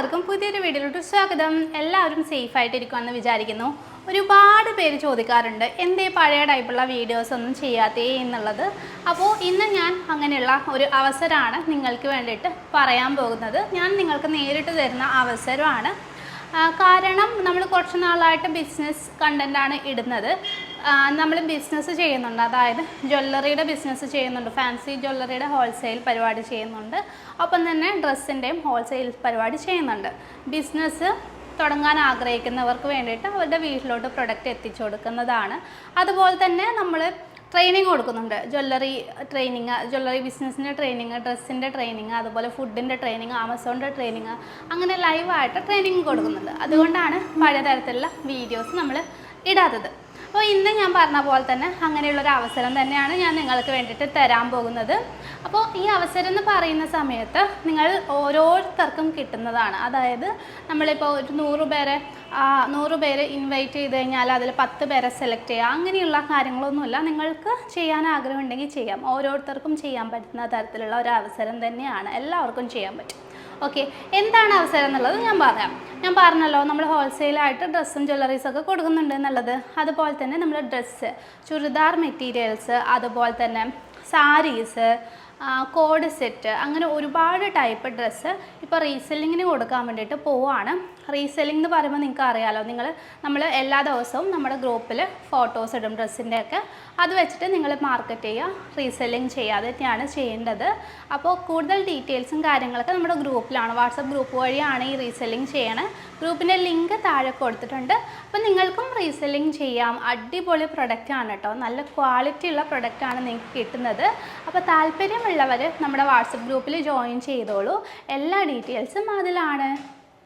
എല്ലാവർക്കും പുതിയൊരു വീഡിയോയിലോട്ട് സ്വാഗതം. എല്ലാവരും സേഫ് ആയിട്ടിരിക്കുമെന്ന് വിചാരിക്കുന്നു. ഒരുപാട് പേര് ചോദിക്കാറുണ്ട് എന്തേ പഴയ ടൈപ്പുള്ള വീഡിയോസ് ഒന്നും ചെയ്യാത്തേ? എന്നുള്ളത്. അപ്പോൾ ഇന്ന് ഞാൻ അങ്ങനെയുള്ള ഒരു അവസരമാണ് നിങ്ങൾക്ക് വേണ്ടിയിട്ട് പറയാൻ പോകുന്നത്. ഞാൻ നിങ്ങൾക്ക് നേരിട്ട് തരുന്ന അവസരമാണ്. കാരണം നമ്മൾ കുറച്ച് നാളായിട്ട് ബിസിനസ് കണ്ടന്റാണ് ഇടുന്നത്. നമ്മൾ ബിസിനസ് ചെയ്യുന്നുണ്ട്. അതായത് ജ്വല്ലറിയുടെ ബിസിനസ് ചെയ്യുന്നുണ്ട്. ഫാൻസി ജ്വല്ലറിയുടെ ഹോൾസെയിൽ പരിപാടി ചെയ്യുന്നുണ്ട്. ഒപ്പം തന്നെ ഡ്രസ്സിന്റെയും ഹോൾസെയിൽ പരിപാടി ചെയ്യുന്നുണ്ട്. ബിസിനസ് തുടങ്ങാൻ ആഗ്രഹിക്കുന്നവർക്ക് വേണ്ടിയിട്ട് അവരുടെ വീട്ടിലോട്ട് പ്രൊഡക്റ്റ് എത്തിച്ചു കൊടുക്കുന്നതാണ്. അതുപോലെ തന്നെ നമ്മൾ ട്രെയിനിങ് കൊടുക്കുന്നുണ്ട്. ജ്വല്ലറി ട്രെയിനിങ് ജ്വല്ലറി ബിസിനസ്സിന്റെ ട്രെയിനിങ് ഡ്രസ്സിന്റെ ട്രെയിനിങ് അതുപോലെ ഫുഡിന്റെ ട്രെയിനിങ് ആമസോണിന്റെ ട്രെയിനിങ് അങ്ങനെ ലൈവായിട്ട് ട്രെയിനിങ് കൊടുക്കുന്നുണ്ട്. അതുകൊണ്ടാണ് പലതരത്തിലുള്ള തരത്തിലുള്ള വീഡിയോസ് നമ്മൾ ഇടാത്തത്. അപ്പോൾ ഇന്ന് ഞാൻ പറഞ്ഞ പോലെ തന്നെ അങ്ങനെയുള്ളൊരു അവസരം തന്നെയാണ് ഞാൻ നിങ്ങൾക്ക് വേണ്ടിയിട്ട് തരാൻ പോകുന്നത്. അപ്പോൾ ഈ അവസരം എന്ന് പറയുന്ന സമയത്ത് നിങ്ങൾ ഓരോരുത്തർക്കും കിട്ടുന്നതാണ്. അതായത് നമ്മളിപ്പോൾ ഒരു നൂറ് പേരെ നൂറ് പേര് ഇൻവൈറ്റ് ചെയ്ത് കഴിഞ്ഞാൽ അതിൽ പത്ത് പേരെ സെലക്ട് ചെയ്യുക. അങ്ങനെയുള്ള കാര്യങ്ങളൊന്നുമില്ല. നിങ്ങൾക്ക് ചെയ്യാൻ ആഗ്രഹമുണ്ടെങ്കിൽ ചെയ്യാം. ഓരോരുത്തർക്കും ചെയ്യാൻ പറ്റുന്ന തരത്തിലുള്ള ഒരു അവസരം തന്നെയാണ്. എല്ലാവർക്കും ചെയ്യാൻ പറ്റും. ഓക്കെ. എന്താണ് അവസരം എന്നുള്ളത് ഞാൻ പറയാം. ഞാൻ പറഞ്ഞല്ലോ നമ്മൾ ഹോൾസെയിലായിട്ട് ഡ്രസ്സും ജ്വല്ലറീസൊക്കെ കൊടുക്കുന്നുണ്ട് എന്നുള്ളത്. അതുപോലെ തന്നെ നമ്മൾ ഡ്രസ്സ് ചുരിദാർ മെറ്റീരിയൽസ് അതുപോലെ തന്നെ സാരീസ് കോഡ് സെറ്റ് അങ്ങനെ ഒരുപാട് ടൈപ്പ് ഡ്രസ്സ് ഇപ്പോൾ റീസെല്ലിങ്ങിന് കൊടുക്കാൻ വേണ്ടിയിട്ട് പോവാണ്. റീസെല്ലിംഗ് എന്ന് പറയുമ്പോൾ നിങ്ങൾക്ക് അറിയാലോ നിങ്ങൾ നമ്മൾ എല്ലാ ദിവസവും നമ്മുടെ ഗ്രൂപ്പിൽ ഫോട്ടോസ് ഇടും ഡ്രസ്സിന്റെ ഒക്കെ അത് വെച്ചിട്ട് നിങ്ങൾ മാർക്കറ്റ് ചെയ്യുക റീസെല്ലിംഗ് ചെയ്യുക അതൊക്കെയാണ് ചെയ്യേണ്ടത്. അപ്പോൾ കൂടുതൽ ഡീറ്റെയിൽസും കാര്യങ്ങളൊക്കെ നമ്മുടെ ഗ്രൂപ്പിലാണ് വാട്സപ്പ് ഗ്രൂപ്പ് വഴിയാണ് ഈ റീസെല്ലിംഗ് ചെയ്യണത് ഗ്രൂപ്പിന്റെ ലിങ്ക് താഴെ കൊടുത്തിട്ടുണ്ട്. അപ്പോൾ നിങ്ങൾക്കും റീസെല്ലിംഗ് ചെയ്യാം. അടിപൊളി പ്രൊഡക്റ്റാണ് കേട്ടോ നല്ല ക്വാളിറ്റി ഉള്ള പ്രൊഡക്റ്റാണ് നിങ്ങൾക്ക് കിട്ടുന്നത്. അപ്പോൾ താല്പര്യമുള്ളവർ നമ്മുടെ വാട്സപ്പ് ഗ്രൂപ്പിൽ ജോയിൻ ചെയ്തോളൂ. എല്ലാ ഡീറ്റെയിൽസും അതിലാണ്.